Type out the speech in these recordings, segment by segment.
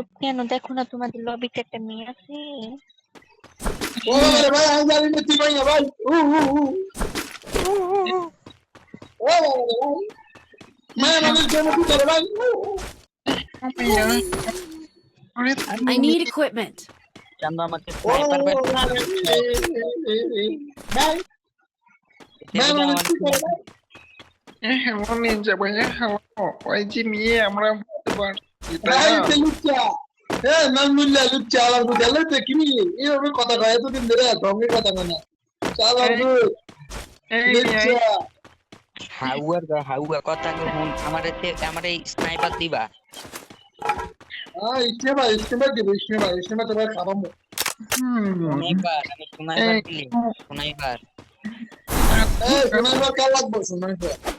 তো কেন? দেখো না তোমাদের লবিতে একটা মেয়ে আছে। ও রে ভাই আমি জানি না তুই ভাই না ভাই উ উ উ। ও রে ভাই মা আমাদের জন্য কি করে ভাই? উ, উ। I need equipment. চান্দু আমাকে ও স্নাইপার রে ব্যাট ভাই ভাই আমাদের কি করে ভাই? হ্যালো নিনজা ভাইয়া হ্যালো ওই যে মেয়ে আমরা বুঝতে পারছি ভাই? হ্যাঁ। নামুল্লা লুচ্চা। আলার বুঝে আলো তো এইভাবে কথা কয় এতদিন ধরে ঢঙ্গে কথা কয় না। চালার বুঝ এই হাউয়ার গা হাউয়া কথা কো হুন আমারে তে আমারে স্নাইপার দিবা। দিব ইস্তেমা তো ভাই খাবামো। হুম, স্নাইপার আমি স্নাইপার দিলি স্নাইপার এই শোনাই বা লাগবো শোনাই বা এই হ্যালো শোনাই নিনজা বা ভাইয়া, শোনাই বা শোনাই বা শোনাই বা এই হ্যালো নিনজা ভাইয়া আমাকে একটা শটগান দিবা দুশো টাকা এই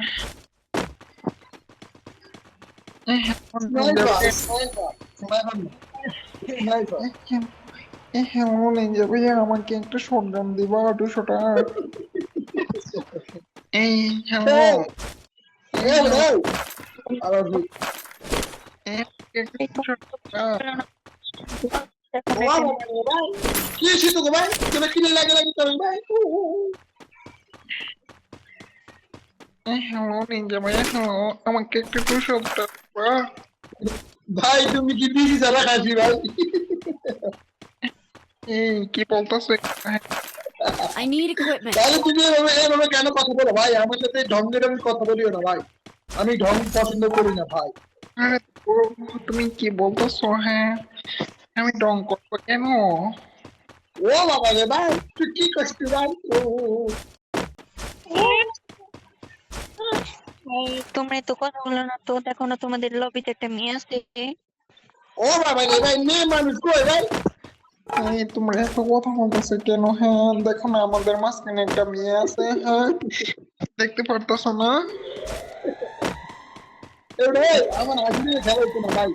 হ্যালো এই এই এই একটা দুশো টাকা আমাকে একটা দিবা ভাই তুমি কি দিছি যারা খাসি ভাই? কি বলতেছো I need equipment. তাহলে তুমি এভাবে এভাবে কেন কথা বলো? ভাই আমার সাথে ঢঙ্গের আমি কথা বলিও না ভাই। আমি ঢং পছন্দ করি না ভাই। তুমি কি বলতেছো? হ্যাঁ আমি ডং করব কেন? ও বাবা রে ভাই তুই কি করছিস ভাই ও, ও, ও। এই তোমরা তো কথা বলো না তো দেখো না তোমাদের লবিতে একটা মেয়ে আছে। ও বাবা রে ভাই মেয়ে মানুষ কই ভাই? এই তোমরা এত কথা বলতেছো কেন? হ্যাঁ দেখো না আমাদের মাঝখানে একটা মেয়ে আছে হ্যাঁ দেখতে পারতেছো না? এবারে আমার হাসি খেলা হচ্ছে না ভাই।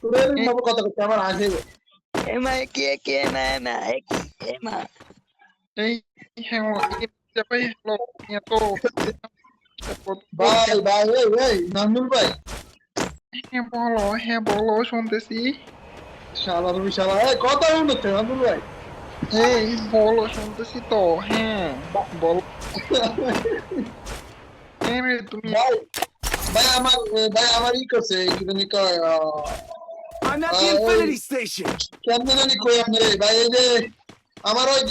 তোর এরকম কথা করতে আমার হাসি এমা কে কে না না এমা এই হ্যাঁ এই ভাই হলো মেয়ে তো ভাই ভাই এই এই নান্দুল ভাই হ্যাঁ বলো হ্যাঁ বলো শুনতেছি শালা রবি শালা এই কথা নান্দুল ভাই এই বলো শুনতেছি তো হ্যাঁ বলো রে তুমি ভাই ভাই আমার ভাই আমার ই করছে কি জানি কয় আহ, I'm at the Infinity Station. কেমনে জানি কই এই ভাই এই যে আমার ওই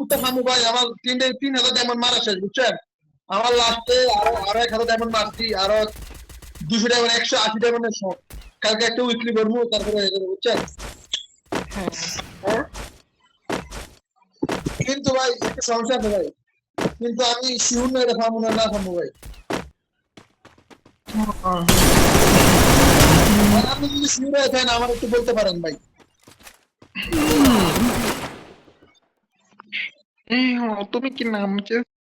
মুক্ত মামু ভাই আমার তিন তিন হাজার ডায়মন্ড মারা শেষ বুঝছেন আমার লাস্টে আরও আরও এক হাজার ডায়মন্ড মারছি আরও দুশো ডায়মন্ড একশো আশি ডায়মন্ডের শট কালকে একটা উইকলি ভরবো, তারপরে হয়ে বুঝছেন? হ্যাঁ। কিন্তু ভাই, একটা সমস্যা আছে ভাই। কিন্তু আমি শিউর না এটা পাবো না পাবো ভাই। আপনি যদি শিউর হয়ে থাকেন, আমার একটু বলতে পারেন ভাই। হলো তুমি কি নাম চেয়েছো